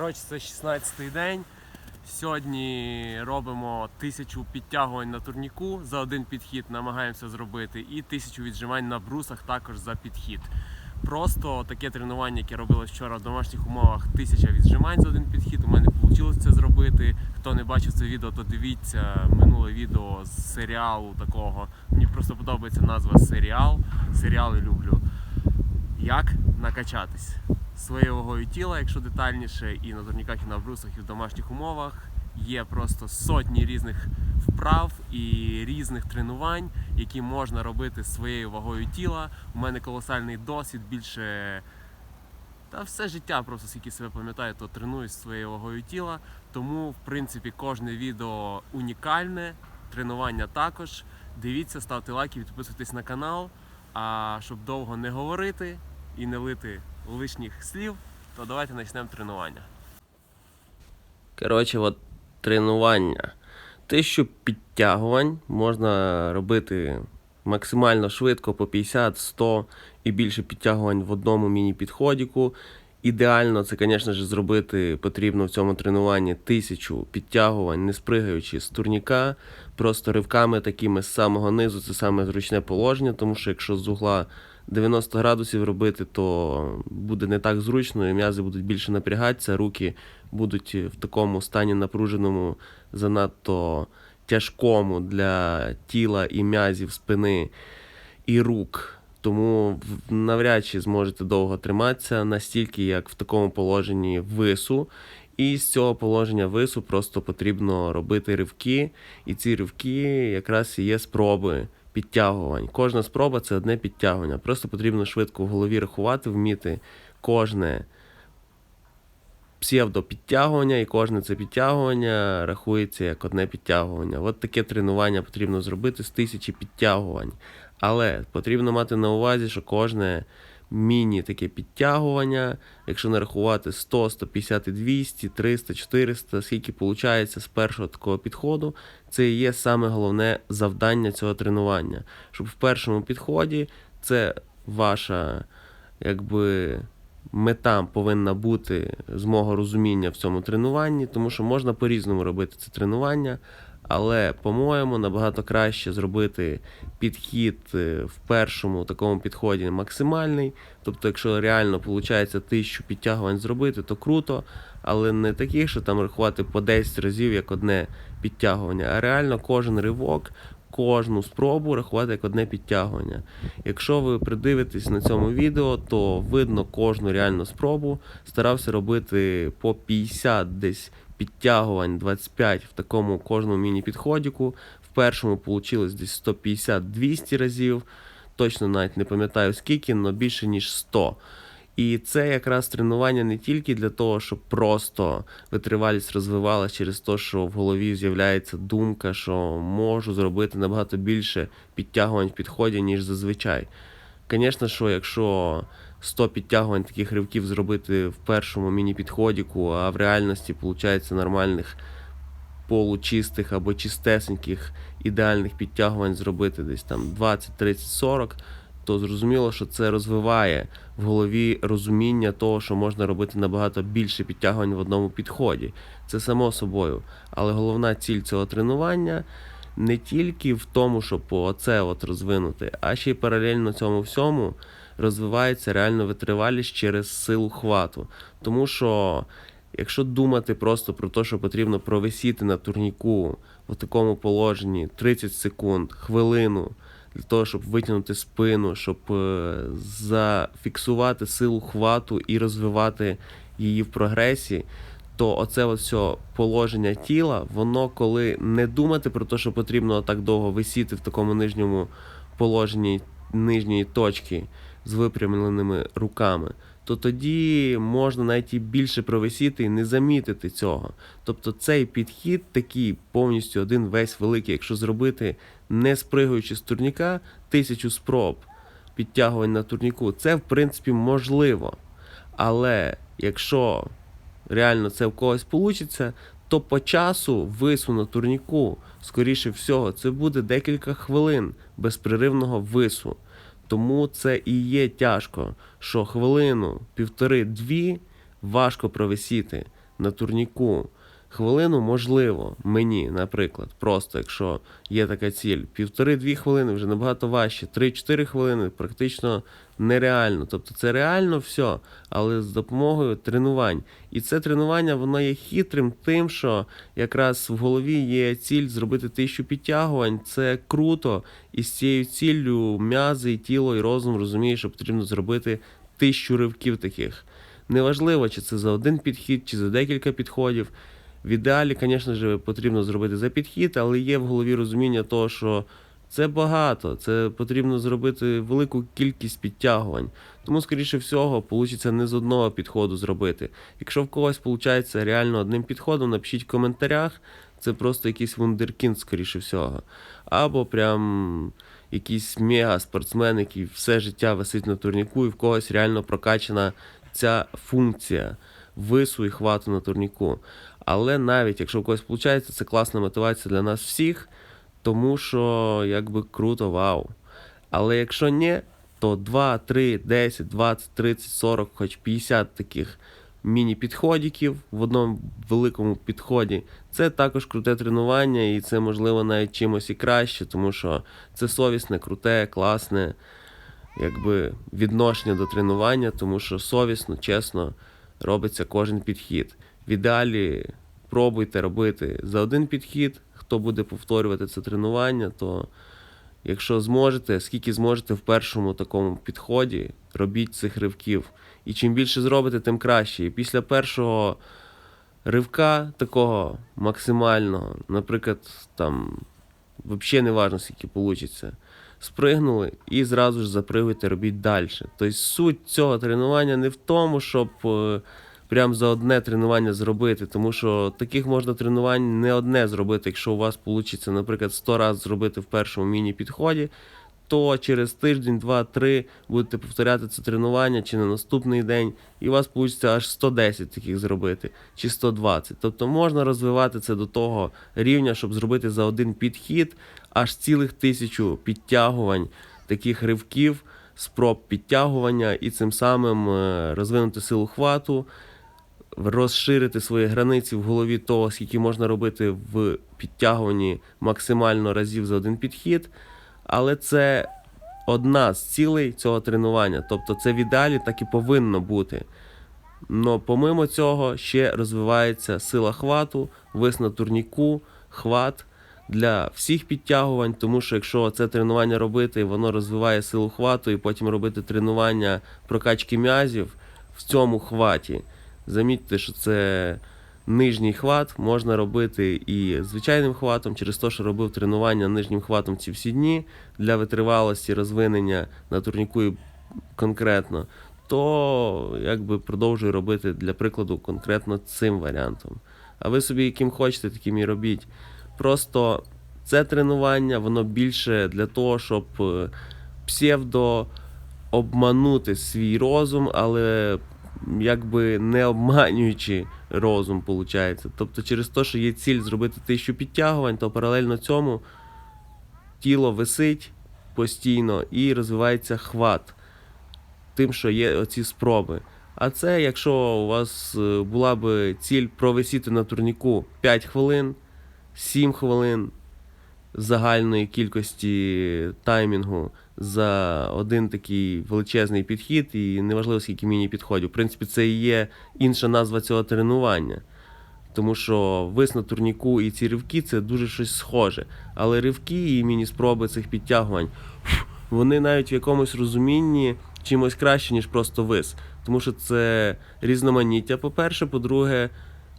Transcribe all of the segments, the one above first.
Коротше, це 16-й день. Сьогодні робимо тисячу підтягувань на турніку за один підхід, намагаємося зробити, і тисячу віджимань на брусах також за підхід. Просто таке тренування, яке робили вчора в домашніх умовах, тисяча віджимань за один підхід. У мене вийшло це зробити. Хто не бачив це відео, то дивіться минуле відео з серіалу такого. Мені просто подобається назва серіал. Серіали люблю. Як накачатись своєю вагою тіла, якщо детальніше, і на турніках, і на брусах, і в домашніх умовах. Є просто сотні різних вправ і різних тренувань, які можна робити своєю вагою тіла. У мене колосальний досвід, більше та все життя, просто скільки себе пам'ятаю, то тренуюсь своєю вагою тіла. Тому, в принципі, кожне відео унікальне, тренування також. Дивіться, ставте лайки, підписуйтесь на канал. А щоб довго не говорити і не лити лишніх слів, то давайте почнемо тренування. Коротше, от тренування. Тисячу підтягувань можна робити максимально швидко по 50, 100 і більше підтягувань в одному міні-підходіку. Ідеально це, звісно ж, зробити потрібно в цьому тренуванні тисячу підтягувань, не спригаючи з турніка, просто ривками такими з самого низу, це саме зручне положення, тому що якщо з угла 90 градусів робити, то буде не так зручно, і м'язи будуть більше напрягатися, руки будуть в такому стані напруженому, занадто тяжкому для тіла і м'язів спини і рук. Тому навряд чи зможете довго триматися настільки, як в такому положенні вису. І з цього положення вису просто потрібно робити ривки, і ці ривки якраз і є спроби підтягувань. Кожна спроба це одне підтягування. Просто потрібно швидко в голові рахувати, вміти кожне псевдопідтягування, і кожне це підтягування рахується як одне підтягування. От таке тренування потрібно зробити з тисячі підтягувань. Але потрібно мати на увазі, що кожне міні таке підтягування, якщо нарахувати 100, 150, 200, 300, 400, скільки виходить з першого такого підходу, це і є саме головне завдання цього тренування. Щоб в першому підході це ваша якби мета повинна бути з розуміння в цьому тренуванні, тому що можна по-різному робити це тренування. Але, по-моєму, набагато краще зробити підхід е, в першому такому підході максимальний. Тобто, якщо реально виходить тисячу підтягувань зробити, то круто, але не таких, що там рахувати по 10 разів як одне підтягування, а реально кожен ривок, кожну спробу рахувати як одне підтягування. Якщо ви придивитесь на цьому відео, то видно кожну реальну спробу. Старався робити по 50 десь підтягувань 25 в такому кожному міні-підходіку. В першому вийшло десь 150-200 разів. Точно навіть не пам'ятаю скільки, але більше ніж 100. І це якраз тренування не тільки для того, щоб просто витривалість розвивалася через те, що в голові з'являється думка, що можу зробити набагато більше підтягувань в підході, ніж зазвичай. Звісно, що якщо 100 підтягувань таких ривків зробити в першому міні-підходіку, а в реальності виходить нормальних получистих або чистесеньких ідеальних підтягувань зробити десь там 20, 30, 40, то зрозуміло, що це розвиває в голові розуміння того, що можна робити набагато більше підтягувань в одному підході. Це само собою. Але головна ціль цього тренування не тільки в тому, щоб оце от розвинути, а ще й паралельно цьому всьому розвивається реально витривалість через силу хвату. Тому що якщо думати просто про те, що потрібно провисіти на турніку в такому положенні 30 секунд, хвилину, для того, щоб витягнути спину, щоб е, зафіксувати силу хвату і розвивати її в прогресі, то оце от все положення тіла, воно коли не думати про те, що потрібно так довго висіти в такому нижньому положенні нижньої точки з випрямленими руками, то тоді можна навіть і більше провисіти і не замітити цього. Тобто цей підхід такий повністю один весь великий, якщо зробити, не спригаючи з турніка, тисячу спроб підтягувань на турніку, це в принципі можливо. Але якщо реально це в когось вийде, то по часу вису на турніку, скоріше всього, це буде декілька хвилин безпреривного вису. Тому це і є тяжко, що хвилину, півтори-дві важко провисіти на турніку хвилину, можливо, мені, наприклад, просто якщо є така ціль, півтори-дві хвилини вже набагато важче, 3-4 хвилини практично нереально. Тобто це реально все, але з допомогою тренувань. І це тренування воно є хитрим тим, що якраз в голові є ціль зробити тисячу підтягувань. Це круто, і з цією ціллю м'язи, і тіло, і розум розуміє, що потрібно зробити тисячу ривків таких. Неважливо, чи це за один підхід, чи за декілька підходів. В ідеалі, звісно ж, потрібно зробити за підхід, але є в голові розуміння того, що це багато, це потрібно зробити велику кількість підтягувань. Тому, скоріше всього, вийде не з одного підходу зробити. Якщо в когось виходить реально одним підходом, напишіть в коментарях. Це просто якийсь вундеркінд, скоріше всього. Або прям якийсь мега-спортсмен, який все життя висить на турніку, і в когось реально прокачана ця функція вису і хвату на турніку. Але навіть якщо в когось виходить, це класна мотивація для нас всіх, тому що якби круто, вау. Але якщо ні, то 2, 3, 10, 20, 30, 40, хоч 50 таких міні-підходиків в одному великому підході. Це також круте тренування, і це можливо навіть чимось і краще, тому що це совісне, круте, класне якби, відношення до тренування, тому що совісно, чесно робиться кожен підхід. В ідеалі пробуйте робити за один підхід. Хто буде повторювати це тренування, то якщо зможете, скільки зможете в першому такому підході, робіть цих ривків. І чим більше зробите, тим краще. І після першого ривка, такого максимального, наприклад, там взагалі не важно, скільки вийде. Спригнули і зразу ж запригуйте, робіть далі. Тобто суть цього тренування не в тому, щоб е, прям за одне тренування зробити, тому що таких можна тренувань не одне зробити. Якщо у вас вийде, наприклад, 100 разів зробити в першому міні-підході, то через тиждень, два, три будете повторяти це тренування чи на наступний день, і у вас вийде аж 110 таких зробити, чи 120. Тобто можна розвивати це до того рівня, щоб зробити за один підхід аж цілих тисячу підтягувань, таких ривків, спроб підтягування, і цим самим е, розвинути силу хвату, розширити свої границі в голові того, скільки можна робити в підтягуванні максимально разів за один підхід. Але це одна з цілей цього тренування. Тобто це в ідеалі так і повинно бути. Но помимо цього ще розвивається сила хвату, вис на турніку, хват для всіх підтягувань, тому що якщо це тренування робити, воно розвиває силу хвату, і потім робити тренування прокачки м'язів в цьому хваті. Замітьте, що це нижній хват можна робити і звичайним хватом, через те, що робив тренування нижнім хватом ці всі дні для витривалості, розвинення на турніку конкретно, то якби продовжую робити для прикладу конкретно цим варіантом. А ви собі яким хочете, таким і робіть. Просто це тренування, воно більше для того, щоб е, псевдо обманути свій розум, але якби не обманюючи розум, виходить. Тобто через те, що є ціль зробити тисячу підтягувань, то паралельно цьому тіло висить постійно і розвивається хват тим, що є оці спроби. А це, якщо у вас е, була би ціль провисіти на турніку 5 хвилин, 7 хвилин загальної кількості таймінгу за один такий величезний підхід, і неважливо скільки міні-підходів. В принципі, це і є інша назва цього тренування. Тому що вис на турніку і ці ривки це дуже щось схоже. Але ривки і міні-спроби цих підтягувань, вони навіть в якомусь розумінні чимось краще, ніж просто вис. Тому що це різноманіття, по-перше, по-друге,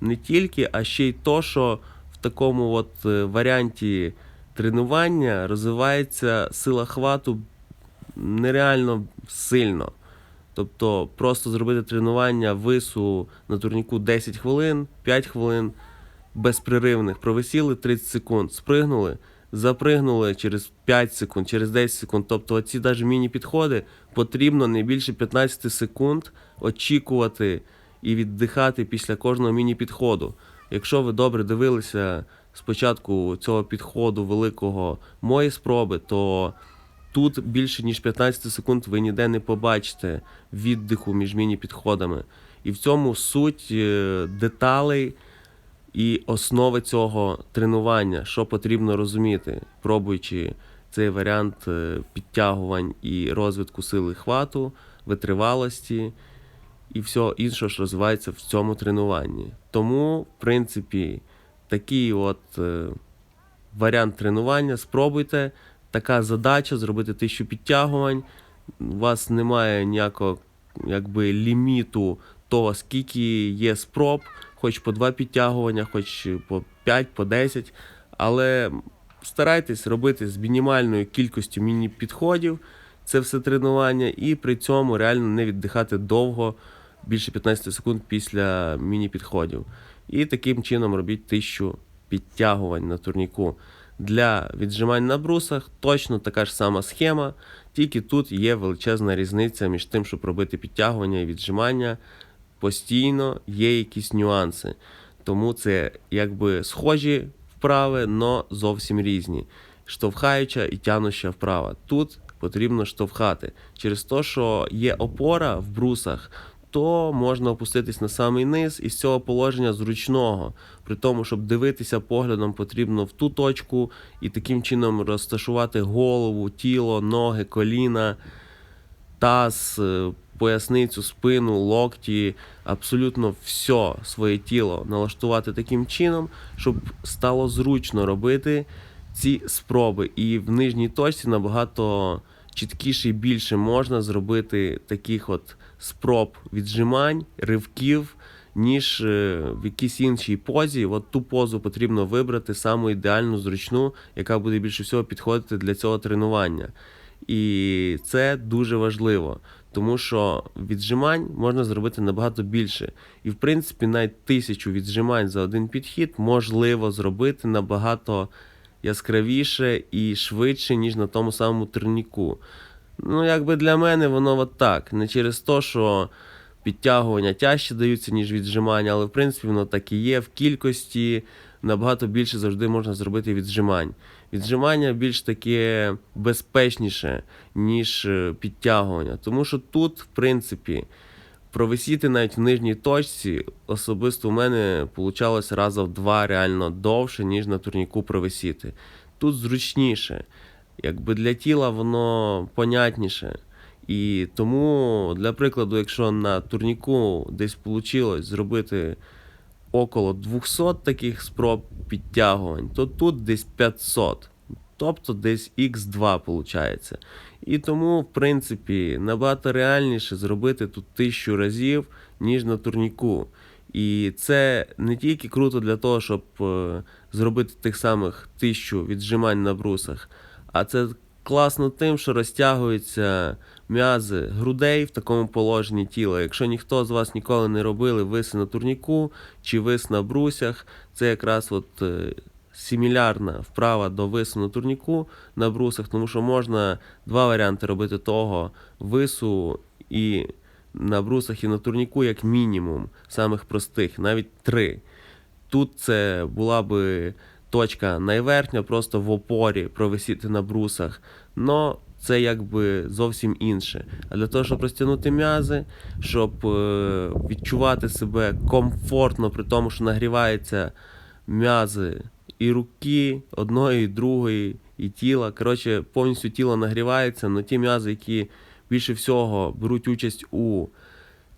не тільки, а ще й то, що в такому от е, варіанті тренування розвивається сила хвату нереально сильно. Тобто просто зробити тренування вису на турніку 10 хвилин, 5 хвилин безпреривних, провисіли 30 секунд, спригнули, запригнули через 5 секунд, через 10 секунд. Тобто оці навіть міні-підходи потрібно не більше 15 секунд очікувати і віддихати після кожного міні-підходу. Якщо ви добре дивилися спочатку цього підходу великого мої спроби, то тут більше ніж 15 секунд ви ніде не побачите віддиху між міні-підходами. І в цьому суть е, деталей і основи цього тренування, що потрібно розуміти, пробуючи цей варіант е, підтягувань і розвитку сили хвату, витривалості і все інше, що розвивається в цьому тренуванні. Тому, в принципі, такий от е, варіант тренування. Спробуйте. Така задача зробити тисячу підтягувань. У вас немає ніякого якби, ліміту того, скільки є спроб, хоч по два підтягування, хоч по 5, по 10. Але старайтесь робити з мінімальною кількістю міні-підходів це все тренування, і при цьому реально не віддихати довго, більше 15 секунд після міні-підходів. І таким чином робіть тисячу підтягувань на турніку. Для віджимань на брусах точно така ж сама схема, тільки тут є величезна різниця між тим, щоб робити підтягування і віджимання. Постійно є якісь нюанси. Тому це якби схожі вправи, але зовсім різні. Штовхаюча і тянуща вправа. Тут потрібно штовхати. Через те, що є опора в брусах, то можна опуститись на самий низ із цього положення зручного. При тому, щоб дивитися поглядом, потрібно в ту точку і таким чином розташувати голову, тіло, ноги, коліна, таз, е, поясницю, спину, локті, абсолютно все своє тіло налаштувати таким чином, щоб стало зручно робити ці спроби. І в нижній точці набагато чіткіше і більше можна зробити таких от спроб віджимань, ривків, ніж е, в якійсь іншій позі. От ту позу потрібно вибрати саму ідеальну, зручну, яка буде більше всього підходити для цього тренування. І це дуже важливо, тому що віджимань можна зробити набагато більше. І в принципі, навіть тисячу віджимань за один підхід можливо зробити набагато яскравіше і швидше, ніж на тому самому турніку. Ну, якби для мене воно от так. Не через те, що підтягування тяжче даються, ніж віджимання, але в принципі воно так і є. В кількості набагато більше завжди можна зробити віджимань. Віджимання більш таке безпечніше, ніж е, підтягування. Тому що тут, в принципі, провисіти навіть в нижній точці, особисто у мене вийшло раза в два реально довше, ніж на турніку провисіти. Тут зручніше. Якби для тіла воно понятніше. І тому, для прикладу, якщо на турніку десь вийшло зробити около 200 таких спроб підтягувань, то тут десь 500. Тобто десь Х2 виходить. І тому, в принципі, набагато реальніше зробити тут тисячу разів, ніж на турніку. І це не тільки круто для того, щоб е, зробити тих самих тисячу віджимань на брусах, а це класно тим, що розтягуються м'язи грудей в такому положенні тіла. Якщо ніхто з вас ніколи не робили виси на турніку чи вис на брусях, це якраз от е, симілярна вправа до вису на турніку на брусах, тому що можна два варіанти робити того вису і на брусах і на турніку, як мінімум, самих простих, навіть три. Тут це була би точка найверхня, просто в опорі провисіти на брусах. Но це якби зовсім інше. А для того, щоб розтягнути м'язи, щоб е, відчувати себе комфортно, при тому, що нагріваються м'язи і руки, одної, і другої, і тіла. Коротше, повністю тіло нагрівається, але ті м'язи, які більше всього беруть участь у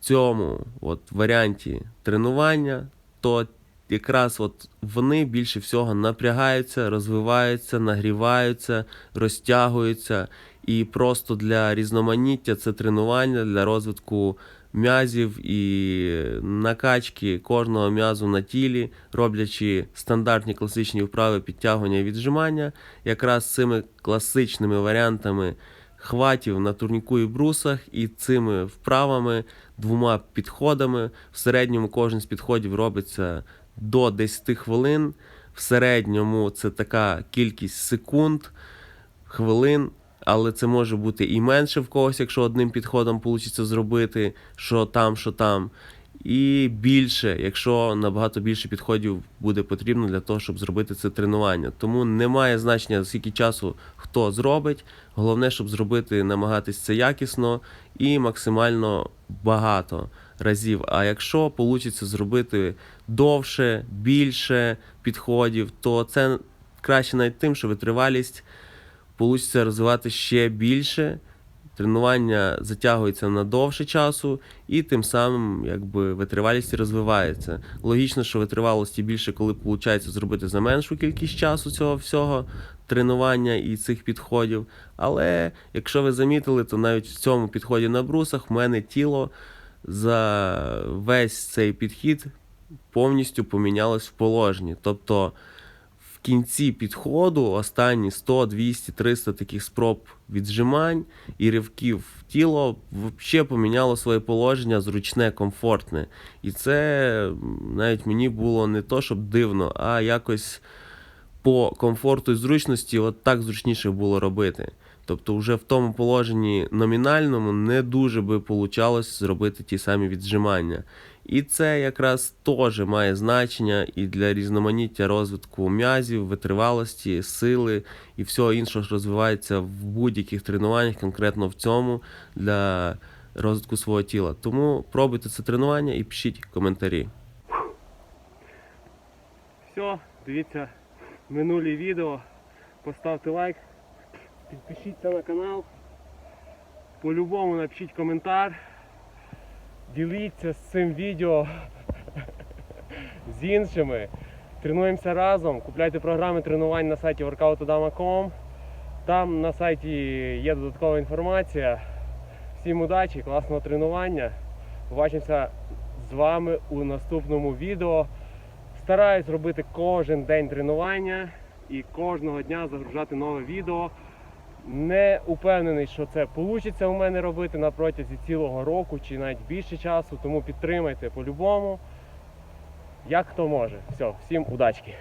цьому от, варіанті тренування, то якраз от вони більше всього напрягаються, розвиваються, нагріваються, розтягуються. І просто для різноманіття це тренування для розвитку м'язів і накачки кожного м'язу на тілі, роблячи стандартні класичні вправи підтягування і віджимання, якраз цими класичними варіантами хватів на турніку і брусах, і цими вправами, двома підходами. В середньому кожен з підходів робиться до 10 хвилин. В середньому це така кількість секунд, хвилин, але це може бути і менше в когось, якщо одним підходом вийде зробити, що там, що там. І більше, якщо набагато більше підходів буде потрібно для того, щоб зробити це тренування. Тому немає значення, скільки часу хто зробить. Головне, щоб зробити, намагатись це якісно і максимально багато разів. А якщо вийде зробити довше, більше підходів, то це краще навіть тим, що витривалість вийде розвивати ще більше. Тренування затягується на довше часу, і тим самим якби витривалість розвивається. Логічно, що витривалості більше, коли виходить зробити за меншу кількість часу цього всього тренування і цих підходів. Але якщо ви замітили, то навіть в цьому підході на брусах в мене тіло за весь цей підхід повністю помінялось в положенні. Тобто кінці підходу останні 100, 200, 300 таких спроб віджимань і ривків тіло взагалі поміняло своє положення зручне, комфортне. І це навіть мені було не то, щоб дивно, а якось по комфорту і зручності от так зручніше було робити. Тобто, вже в тому положенні номінальному не дуже би получалось зробити ті самі віджимання. І це якраз теж має значення і для різноманіття розвитку м'язів, витривалості, сили і всього іншого, що розвивається в будь-яких тренуваннях, конкретно в цьому для розвитку свого тіла. Тому пробуйте це тренування і пишіть коментарі. Все, дивіться минулі відео. Поставте лайк, підпишіться на канал. По-любому напишіть коментар. Діліться з цим відео з іншими. Тренуємося разом. Купляйте програми тренувань на сайті workoutodama.com. Там на сайті є додаткова інформація. Всім удачі, класного тренування. Побачимося з вами у наступному відео. Стараюсь робити кожен день тренування і кожного дня загружати нове відео. Не упевнений, що це вийде у мене робити на протязі цілого року чи навіть більше часу, тому підтримайте по-любому, як хто може. Все, всім удачки!